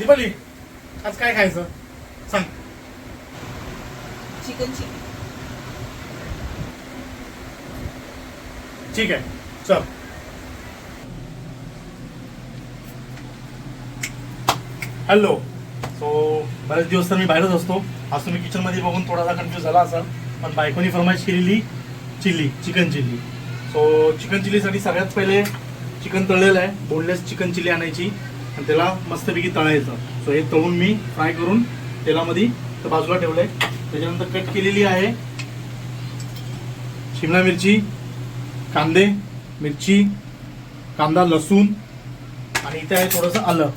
दीपाली आज काय खायचं? सांग. चिकन चिली ठीक आहे चल. हॅलो सो बरेच दिवस तर मी बाहेरच असतो. आज तुम्ही किचनमध्ये बघून थोडासा कन्फ्यूज झाला असाल. पण बायकोनी फरमाईश केलेली chilli chicken chilli so chicken चिल्लीसाठी सगळ्यात पहिले चिकन तळलेलं आहे. बोनलेस चिकन चिल्ली आणायची. आणि त्याला मस्तपैकी तळायचं. सो हे तळून मी फ्राय करून तेलामध्ये तर बाजूला ठेवलं आहे त्याच्यानंतर कट केलेली आहे शिमला मिरची कांदे मिरची कांदा लसूण आणि इथे आहे थोडंसं आलं.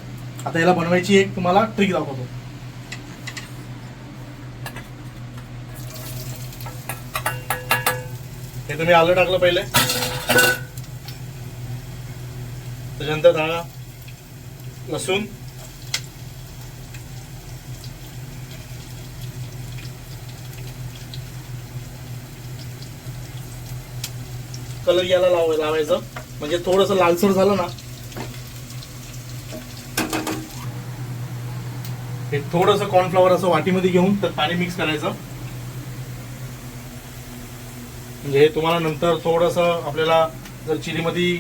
आता याला बनवायची एक तुम्हाला ट्रिक दाखवतो. हे तुम्ही आलं टाकलं पहिले. त्याच्यानंतर डाळा लसूण कलर याला लावाय लावायचं. म्हणजे थोडंसं लालसर झालं ना हे थोडस कॉर्नफ्लॉवर असं वाटीमध्ये घेऊन तर पाणी मिक्स करायचं. म्हणजे हे तुम्हाला नंतर थोडस आपल्याला जर चिलीमध्ये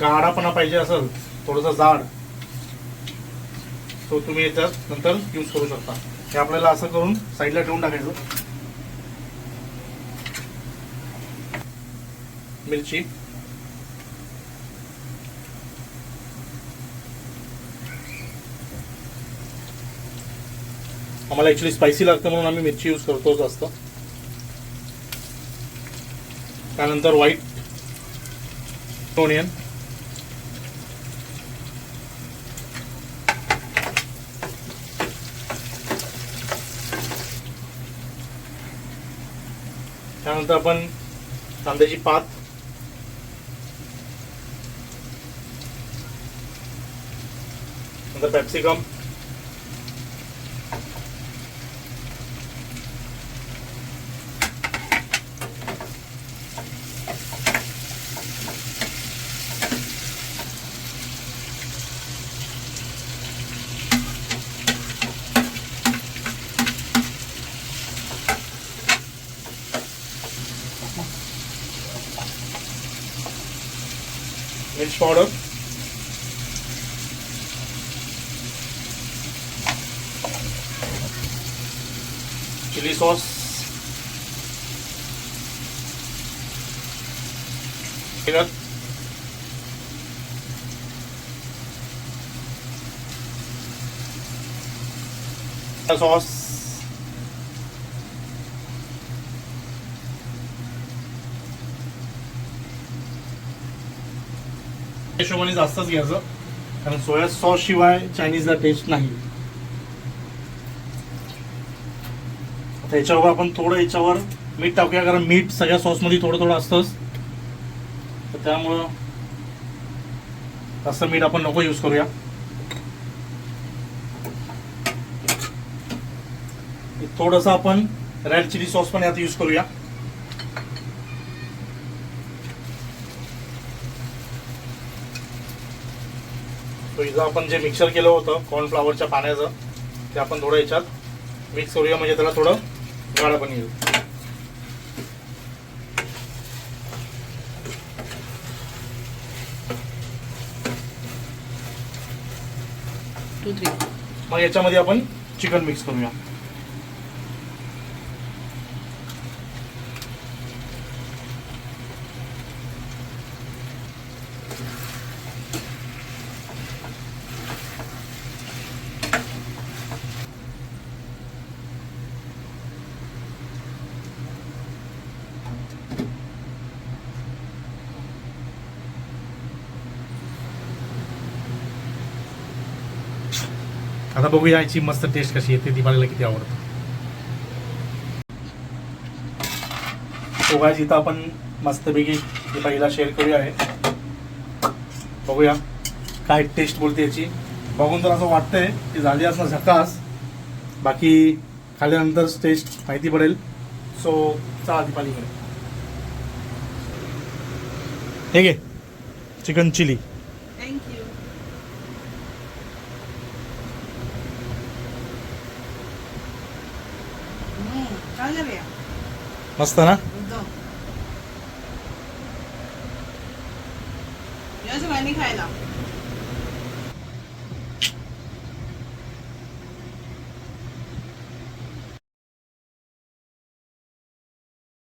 गाढापणा पाहिजे असेल थोडंसं जाड तो तुम्ही याच्यात नंतर यूज करू शकता. हे आपल्याला असं करून साईडला ठेवून टाकायचं. मिरची. आम्हाला ॲक्च्युली स्पायसी लागतं म्हणून आम्ही मिरची यूज करतो जास्त. त्यानंतर व्हाईट ओनियन त्यानंतर आपण कांद्याची पात. नंतर पॅप्सिकम. मिर्च powder chilli sauce vinegar sauce हिशोबाने जास्तच घ्यायचं. कारण सोया सॉस शिवाय चायनीजला टेस्ट नाही. आता याच्यावर आपण थोडं याच्यावर मीठ टाकूया कारण मीठ सगळ्या सॉसमध्ये थोडं थोडं असतंच. तर त्यामुळं जास्त मीठ आपण नको यूज करूया. थोडंसं आपण रेड चिली सॉस पण यात यूज करूया. तो इथं आपण जे मिक्सर केलं होतं कॉर्नफ्लावरच्या पाण्याचं ते आपण थोडं याच्यात मिक्स करूया म्हणजे त्याला थोडं गाळा पण येईल. टू थ्री मग याच्यामध्ये आपण चिकन मिक्स करूया. आता बघूया याची मस्त टेस्ट कशी येते दिवाळीला किती आवडतं. पोगाची इथं आपण मस्तपैकी दिवाळीला शेअर करूया आहे बघूया काय टेस्ट बोलते याची. बघून तर असं वाटतंय की झाली असणं झकास. बाकी खाल्ल्यानंतर टेस्ट माहिती पडेल. सो चला दिपालीकडे. हे घे चिकन चिली. मस्त ना एकदम या सगळ्यांनी खायला